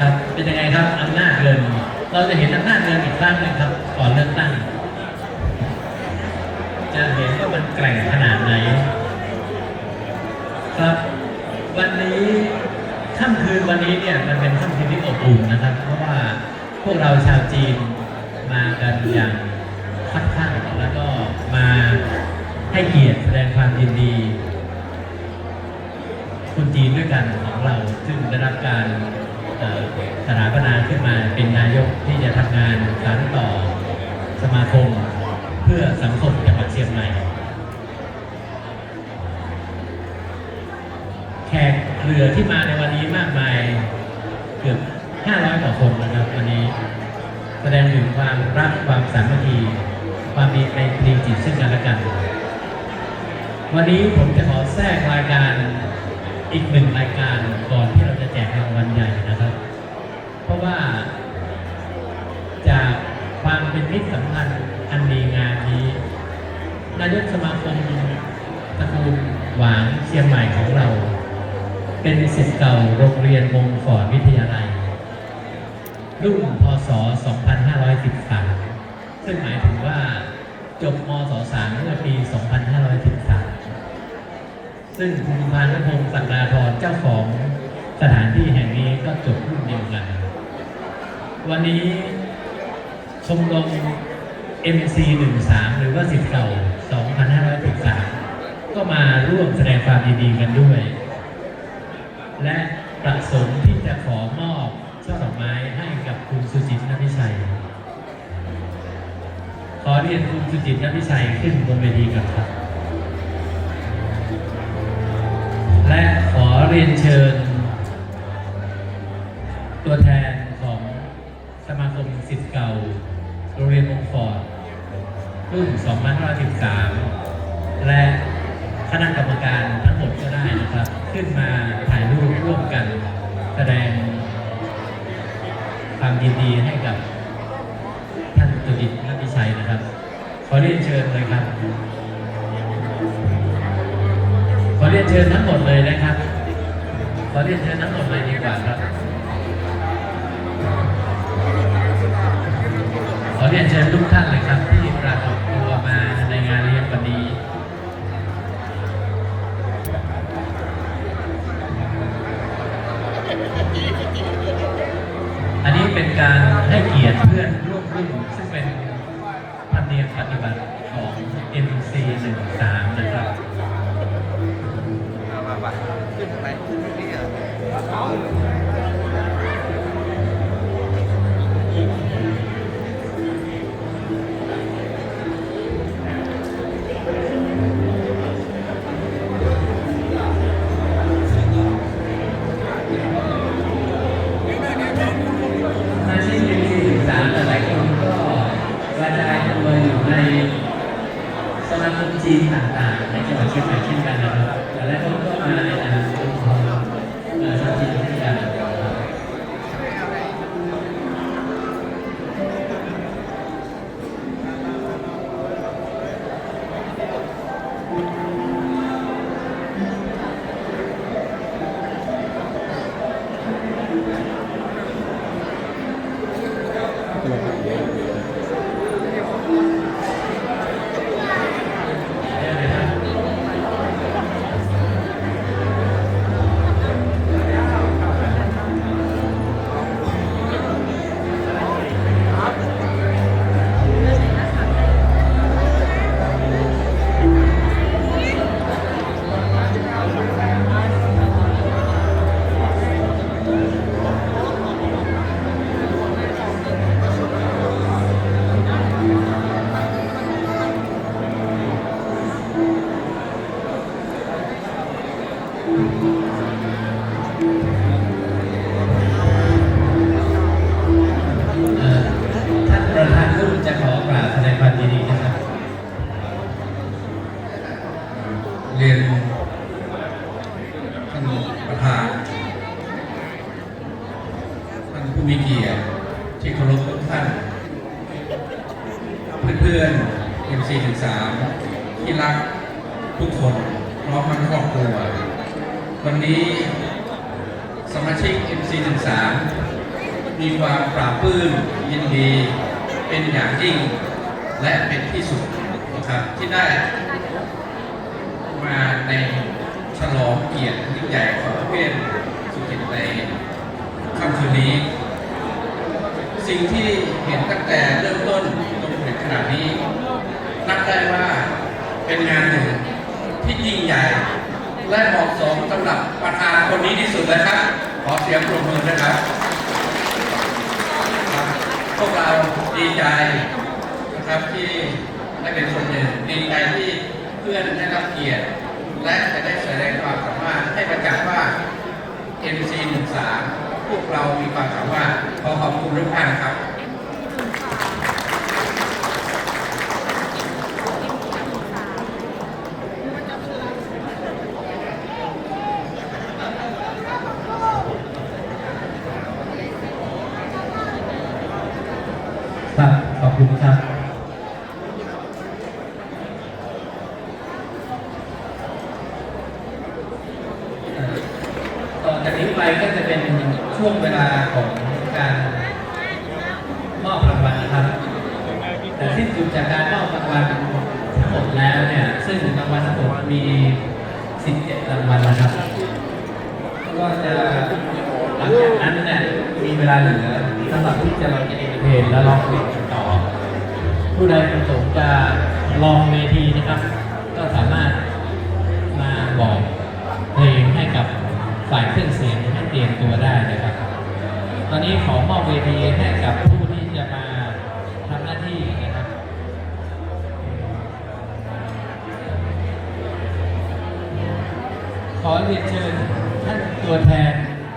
ครับเป็นยังไงครับอำนาจเงิน เราจะเห็นอำนาจเงินอีกครั้งหนึงครับก่อนเลือกตั้ง จะเห็นว่ามันแกร่งขนาดไหน ครับ วันนี้ค่ำคืนวันนี้เนี่ยมันเป็นค่ำคืนที่อบอุ่นนะครับ เพราะว่าพวกเราชาวจีนมากันอย่างคับข้างแล้วก็มาให้เกียรติแสดงความยินดีคนจีนด้วยกันของเราซึ่งได้รับการ สถาปนาขึ้นมาเป็นนายกที่จะทำงานสานต่อสมาคม เพื่อสังคมจังหวัดเชียงใหม่แขกเรือที่มาในวันนี้มากมายเกือบ 500 กว่าคนนะครับ วันนี้ แสดงถึงความรักความสามัคคีความมีในตรีจิตซึ่งกันและกัน วันนี้ผมจะขอแทรกรายการอีกหนึ่งรายการก่อนที่ จะแจกรางวัลใหญ่นะครับ เพราะว่า จากความเป็นมิตรสัมพันธ์อันดีงามนี้นายกสมาคมตระกูลหวางเชียงใหม่ของเรา เป็นศิษย์เก่าโรงเรียนมงฟอร์ดวิทยาลัย รุ่นพศ 2513 ซึ่งหมายถึงว่าจบมศ3เมื่อปี 2513 ซึ่งคุณพานพงศ์ศักดาธรเจ้าของ สถานที่แห่งนี้ก็จบรุ่นเดียวกัน วันนี้ชมรม MC 13หรือว่าสิทธิ์เก่า 2513 ก็มาร่วมแสดงความดีๆกันด้วย และประสงค์ที่จะขอมอบช่อดอกไม้ให้กับคุณสุจิตนพิชัย ขอเรียนคุณสุจิตนพิชัยขึ้นบนเวทีกับครับ และขอเรียนเชิญ สิทธิ์เก่า โรงเรียนมงฟอร์ดรุ่น 2513 และคณะกรรมการทั้งหมดก็ได้นะครับ ขึ้นมาถ่ายรูปร่วมกัน แสดงความยินดีให้กับท่านตุดิตนักวิชัยนะครับ ขอเรียนเชิญเลยครับ ขอเรียนเชิญทั้งหมดเลยนะครับ ขอเรียนเชิญทั้งหมดเลยดีกว่าครับ เรียนเชิญทุกท่านเลยครับที่ปรากฏตัวมาในงานเลี้ยงวันนี้อันนี้เป็นการให้เกียรติเพื่อนร่วมรุ่นซึ่งเป็นธรรมเนียมปฏิบัติของ MC 13นะครับมามามาขึ้นไป มาคมจีนต่างๆในจังหวัดเชียง ทุกท่านเพื่อนๆ MC 13ที่รักทุกคนพร้อมทั้งครอบครัว วันนี้สมาชิก MC 13มีความปราบปื้มยินดีเป็นอย่างยิ่งและเป็นที่สุดนะครับที่ได้มาในฉลองเกียรติยิ่งใหญ่ของเพระเวทสุกิจในค่ำคืนนี้ สิ่งที่เห็นตั้งแต่เริ่มต้นจนถึงขนาดนี้ นับได้ว่าเป็นงานหนึ่งที่ยิ่งใหญ่ และเหมาะสมสำหรับประธานคนนี้ที่สุดเลยครับ ขอเสียงปรบมือนะครับ พวกเราดีใจนะครับที่ได้เป็นส่วนหนึ่งดีใจที่เพื่อนได้รับเกียรติ และจะได้แสดงความสามารถให้ประจักษ์ว่า NC 13 พวกเรามีความสามารถขอขอบคุณทุกท่านครับครับขอบคุณครับ เอ่อต่อจากนี้ไปก็จะเป็น ช่วงเวลาของการมอบรางวัลนะครับ แต่สิ้นสุดจากการมอบรางวัลทั้งหมดแล้วเนี่ย ซึ่งรางวัลทั้งหมดมี 17 รางวัลนะครับ ก็จะหลังจากนั้นเนี่ยมีเวลาเหลือสำหรับที่จะเราจะเอนเตอร์เทนและร้องเพลงกันต่อ ผู้ใดประสงค์จะลองเวทีนะครับ ก็สามารถมาบอกเพลงให้กับฝ่ายเครื่องเสียงให้เตรียมตัวได้นะครับ ตอนนี้ขอมอบเวทีให้กับผู้ที่จะมาทำหน้าที่นะครับขอเรียนเชิญท่านตัวแทน